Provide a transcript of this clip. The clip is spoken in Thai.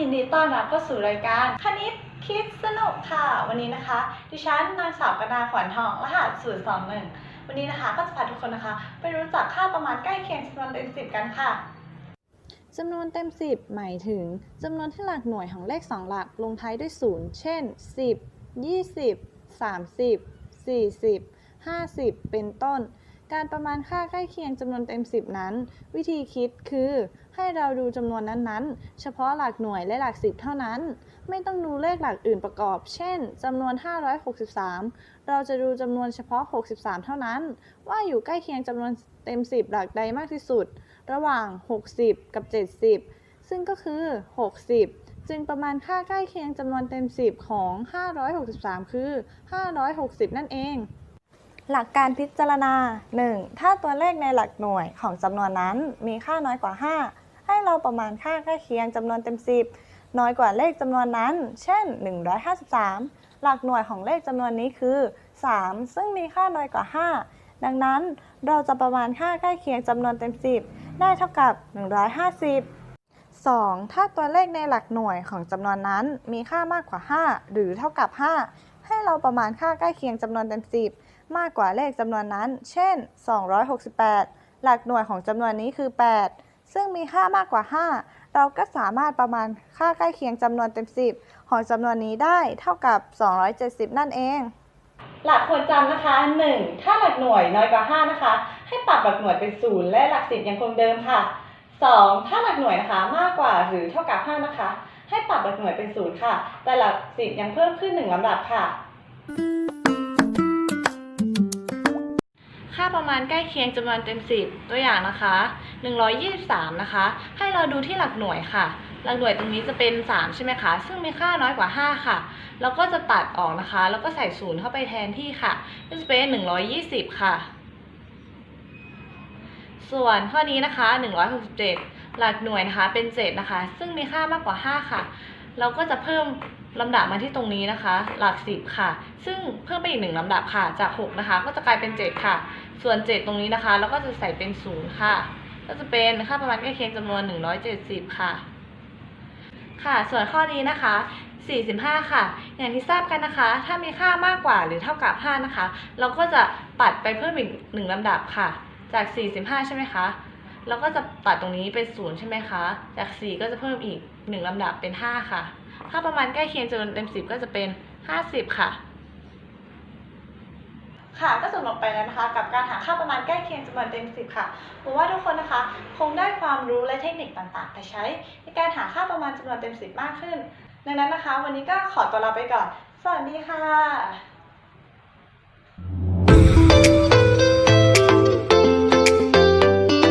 ยินดีต้อนรับเข้าสู่รายการคณิตคิดสนุกค่ะ วันนี้นะคะ ดิฉันนางสาวกนาขวัญทอง รหัส0 2 1วันนี้นะคะก็จะพาทุกคนนะคะ ไปรู้จักค่าประมาณใกล้เคียงจำนวนเต็มสิบกันค่ะจำนวนเต็ม 10 หมายถึงจำนวนที่หลักหน่วยของเลข 2 หลักลงท้ายด้วย 0 เช่น 10 20 30 40 50 เป็นต้น การประมาณค่าใกล้เคียงจำนวนเต็ม 10 นั้น วิธีคิดคือ ให้เราดูจำนวนนั้นๆ เฉพาะหลักหน่วยและหลัก 10 เท่านั้น ไม่ต้องดูเลขหลักอื่นประกอบ เช่นจำนวน 563 เราจะดูจำนวนเฉพาะ 63 เท่านั้น ว่าอยู่ใกล้เคียงจำนวนเต็ม 10 หลักใดมากที่สุด ระหว่าง 60 กับ 70 ซึ่งก็คือ 60จึงประมาณค่าใกล้เคียงจำนวนเต็ม 10 ของ 563 คือ 560 นั่นเอง หลักการพิจารณา 1. ถ้าตัวเลขในหลักหน่วยของจำนวนนั้นมีค่าน้อยกว่า 5 ให้เราประมาณค่าใกล้เคียงจำนวนเต็ม 10 น้อยกว่าเลขจำนวนนั้น เช่น 153 หลักหน่วยของเลขจำนวนนี้คือ 3 ซึ่งมีค่าน้อยกว่า 5 ดังนั้นเราจะประมาณค่าใกล้เคียงจำนวนเต็ม 10 ได้เท่ากับ 150 2. ถ้าตัวเลขในหลักหน่วยของจำนวนนั้นมีค่ามากกว่า 5 หรือเท่ากับ 5 ให้เราประมาณค่าใกล้เคียงจำนวนเต็ม 10 มากกว่าเลขจำนวนนั้น เช่น 268 หลักหน่วยของจำนวนนี้คือ 8 ซึ่งมีค่ามากกว่า 5 เราก็สามารถประมาณค่าใกล้เคียงจำนวนเต็ม 10 ของจำนวนนี้ได้เท่ากับ 270 นั่นเอง หลักควรจำนะคะ 1. ถ้าหลักหน่วยน้อยกว่า 5 นะคะ ให้ปรับหลักหน่วยเป็น0และหลักสิบยังคงเดิมค่ะ 2. ถ้าหลักหน่วยนะคะมากกว่าหรือเท่ากับ 5 นะคะ ให้ปรับหลักหน่วยเป็น0ค่ะ แต่หลักสิบยังเพิ่มขึ้น 1ลำดับค่ะ ประมาณใกล้เคียงจำนวนเต็ม 10 ตัวอย่างนะคะ 123 นะคะ ให้เราดูที่หลักหน่วยค่ะ หลักหน่วยตรงนี้จะเป็น 3 ใช่ไหมคะ ซึ่งมีค่าน้อยกว่า 5 ค่ะ เราก็จะตัดออกนะคะ แล้วก็ใส่ศูนย์เข้าไปแทนที่ค่ะ ก็จะเป็น 120 ค่ะ ส่วนข้อนี้นะคะ 167 หลักหน่วยนะคะเป็น 7 นะคะ ซึ่งมีค่ามากกว่า 5 ค่ะ เราก็จะเพิ่มลำดับมาที่ตรงนี้นะคะ หลัก 10 ค่ะ ซึ่งเพิ่มไปอีกหนึ่งลำดับค่ะ จาก 6 นะคะ ก็จะกลายเป็น 7 ค่ะ ส่วน7ตรงนี้นะคะเราก็จะใส่เป็น0ค่ะ ก็จะเป็นค่าประมาณใกล้เคียงจำนวน170ค่ะ ค่ะ ส่วนข้อนี้นะคะ45 ค่ะ อย่างที่ทราบกันนะคะ ถ้ามีค่ามากกว่าหรือเท่ากับ 5 นะคะ เราก็จะปัดไปเพิ่มอีกหนึ่งลำดับค่ะ จาก 45 ใช่ไหมคะ เราก็จะตัดตรงนี้เป็น 0 ใช่ไหมคะ จาก 4 ก็จะเพิ่มอีก 1ลำดับเป็น 5 ค่ะค่าประมาณใกล้เคียงจำนวนเต็ม 10 ก็จะเป็น 50 ค่ะ ค่ะก็จบลงไปแล้วนะคะ กับการหาค่าประมาณใกล้เคียงจำนวนเต็มสิบค่ะหวังว่าทุกคนนะคะ คงได้ความรู้และเทคนิคต่างๆ ไปใช้ ในการหาค่าประมาณจำนวนเต็มสิบมากขึ้น ดังนั้นนะคะ วันนี้ก็ขอตัวลาไปก่อน สวัสดีค่ะ